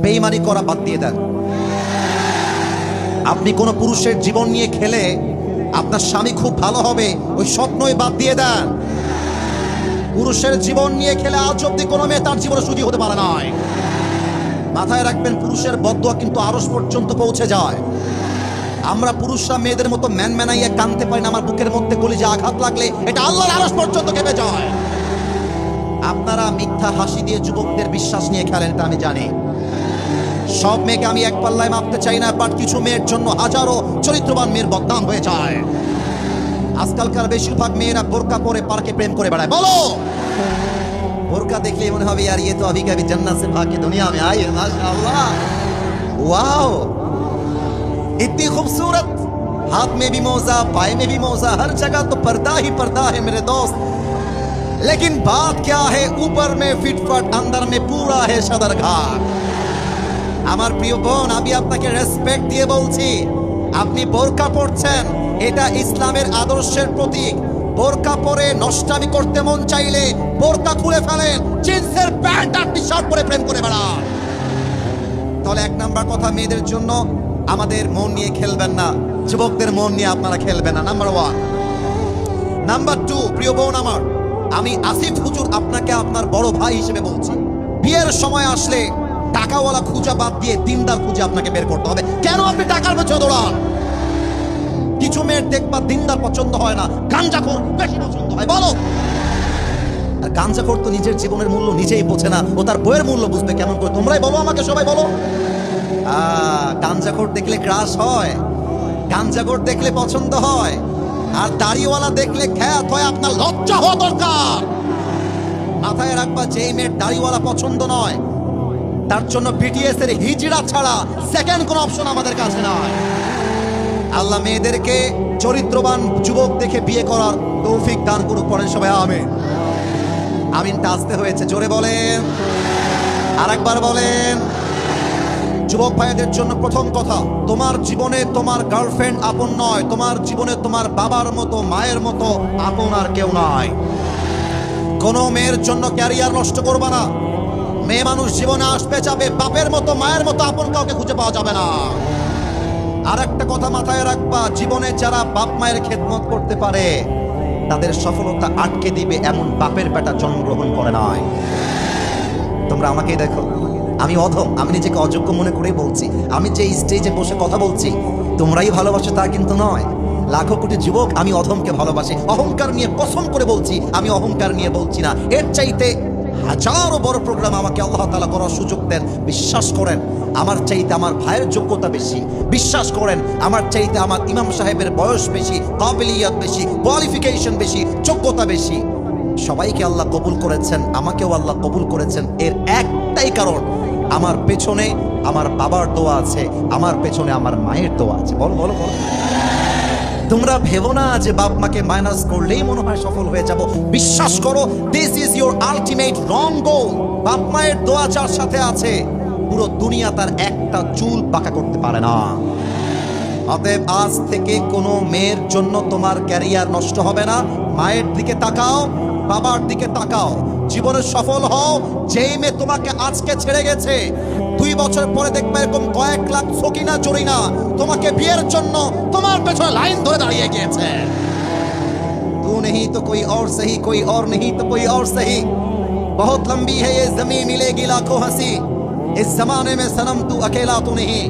বেইমানি করা বাদ দিয়ে দেন। আপনি কোনো পুরুষের জীবন নিয়ে খেলে আপনার স্বামী খুব ভালো হবে, ওই স্বপ্নই বাদ দিয়ে দেন। পুরুষের জীবন নিয়ে খেলে আজ অব্দি কোনো মেয়ে তার জীবনে সুখী হতে পারে নয় মাথায় রাখবেন, পুরুষের বদুয়া কিন্তু আরস পর্যন্ত পৌঁছে যায়। আমরা পুরুষরা মেয়েদের মতো ম্যান ম্যানাইয়া কানতে পারি না, আমার বুকের মধ্যে কলিজে আঘাত লাগলে এটা আল্লাহর আরস পর্যন্ত কেঁপে যায়। আপনারা মিথ্যা হাসি দিয়ে যুবকদের বিশ্বাস নিয়ে খেলেন এটা আমি জানি। সব মেয়েকে আমি এক পাল্লায় মাপতে চাই না বাট কিছু মেয়ের জন্য হাজারো চরিত্রবান মেয়ের বদনাম হয়ে যায় আজকালকার বেশিরভাগ মেয়েরা বোরকা পরে পার্কে প্রেম করে বেড়ায় বলো বোরকা দেখলে মনে হবে यार ये तो अभी कभी जन्नत से भाग के दुनिया में आई है माशाल्लाह वाओ इतनी खूबसूरत हाथ में भी मोजा पाए में भी मोजा हर जगह तो पर्दा ही पर्दा है मेरे दोस्त लेकिन बात क्या है ऊपर में फिटफट अंदर में पूरा है सदर घाट আমার প্রিয় বোন, আমি আপনাকে রেসপেক্ট দিয়ে বলছি, আপনি বোরকা পড়ছেন এটা ইসলামের আদর্শের প্রতীক। বোরকা পরে নষ্টামি করতে মন চাইলে বোরকা খুলে ফেলেন, জিন্সের প্যান্ট আর শার্ট পরে প্রেম করে বেড়ান। তাহলে এক নাম্বার কথা, মেয়েদের জন্য আমাদের মন নিয়ে খেলবেন না, যুবকদের মন নিয়ে আপনারা খেলবেন না। নাম্বার ওয়ান নাম্বার টু প্রিয় বোন আমার, আমি আসিফ হুজুর আপনাকে আপনার বড় ভাই হিসেবে বলছি। বিয়ের সময় আসলে টাকাওয়ালা খুঁজা বাদ দিয়ে দিনদার খুঁজে আপনাকে বের করতে হবে। কেন আপনি টাকার পেছনে দৌড়ান? কিছু মেয়ের দেখবা দিনদার পছন্দ হয় না, গাঞ্জাখোর বেশি পছন্দ হয়, বলো। আর গাঞ্জাখোর তো নিজের জীবনের মূল্য নিজেই বোঝে না, ও তার বইয়ের মূল্য বুঝবে কেমন করে। তোমরাই বলো আমাকে সবাই, বলো। গাঞ্জাখোর দেখলে ক্রাশ হয়, গাঞ্জাখোর দেখলে পছন্দ হয়, আর দাড়িওয়ালা দেখলে খ্যাত হয়, আপনার লজ্জা হওয়া দরকার। মাথায় রাখবা যে মেয়ের দাড়িওয়ালা পছন্দ নয় তার জন্য বিটিএস এর হিজড়া ছাড়া সেকেন্ড কোন অপশন আমাদের কাছে নয় আল্লাহ মেয়েদেরকে চরিত্রবান যুবক দেখে বিয়ে করার তৌফিক দান করুক, পড়েন সবাই, আমিন। আমিনটা আসতে হয়েছে। জোরে বলেন, আরেকবার বলেন, যুবক ভাইদের জন্য প্রথম কথা, তোমার জীবনে তোমার গার্লফ্রেন্ড আপন নয়, তোমার জীবনে তোমার বাবার মতো, মায়ের মতো আপন আর কেউ নয় কোনো মেয়ের জন্য ক্যারিয়ার নষ্ট করবে না। মেয়ে মানুষ জীবনে আসবে, যাবে, বাপের মতো, মায়ের মতো, আপন কাউকে খুঁজে পাওয়া যাবে না। আর একটা কথা মাথায় রাখবা, জীবনে যারা বাপ মায়ের খেদমত করতে পারে, তাদের সফলতা আটকে দিবে এমন বাপের বেটা জন্মগ্রহণ করে নয়। তোমরা আমাকেই দেখো। আমি অধম আমি নিজেকে অযোগ্য মনে করেই বলছি। আমি যে স্টেজে বসে কথা বলছি, তোমরাই ভালোবাসো তা কিন্তু নয়। লাখো কোটি যুবক, আমি অধমকে ভালোবাসি। অহংকার নিয়ে কসম করে বলছি, আমি অহংকার নিয়ে বলছি না। এর চাইতে হাজারো বড় প্রোগ্রাম আমাকে আল্লাহ তালা করার সুযোগ দেন। বিশ্বাস করেন, আমার চাইতে আমার ভাইয়ের যোগ্যতা বেশি। বিশ্বাস করেন, আমার চাইতে আমার ইমাম সাহেবের বয়স বেশি, কাবিলিয়াত বেশি কোয়ালিফিকেশন বেশি, যোগ্যতা বেশি। সবাইকে আল্লাহ কবুল করেছেন, আমাকেও আল্লাহ কবুল করেছেন। এর একটাই কারণ, আমার পেছনে আমার বাবার দোয়া আছে, আমার পেছনে আমার মায়ের দোয়া আছে। বলো বলো বলো। তোমরা ভেবো না যে বাপ মাকে মাইনাস করলেই মনে হয় সফল হয়ে যাব। বিশ্বাস করো দিস ইজ ইওর আলটিমেট রং গোল বাপ মায়ের দোয়া যার সাথে আছে, পুরো দুনিয়া তার একটা চুল বাঁকা করতে পারে না। অতএব আজ থেকে কোনো মেয়ের জন্য তোমার ক্যারিয়ার নষ্ট হবে না। মায়ের দিকে তাকাও, বাবার দিকে তাকাও। জীবনে সফল হও, যেই মেয়ে তোমাকে আজকে ছেড়ে গেছে দুই বছর পরে দেখবে এরকম কয়েক লাখ সকিনা জরিনা তোমাকে বিয়ের জন্য তোমার পেছনে লাইন ধরে দাঁড়িয়ে গিয়েছে तू नहीं तो कोई और सही कोई और नहीं तो कोई और सही बहुत लंबी है ये जमीन मिलेगी लाखों हंसी इस जमाने में सनम तू अकेला तो नहीं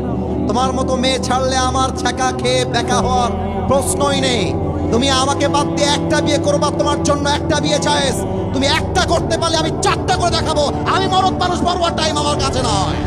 তোমার মতো মেয়ে ছাড়লে আমার ছ্যাঁকা খেয়ে বেকা হওয়ার প্রশ্নই নেই তুমি আমাকে বাদ দিয়ে একটা বিয়ে করবা তোমার জন্য একটা বিয়ে চাইস তুমি একটা করতে পারলে আমি চারটা করে দেখাবো আমি মরদ মানুষ বড় টাইম আমার কাছে নয়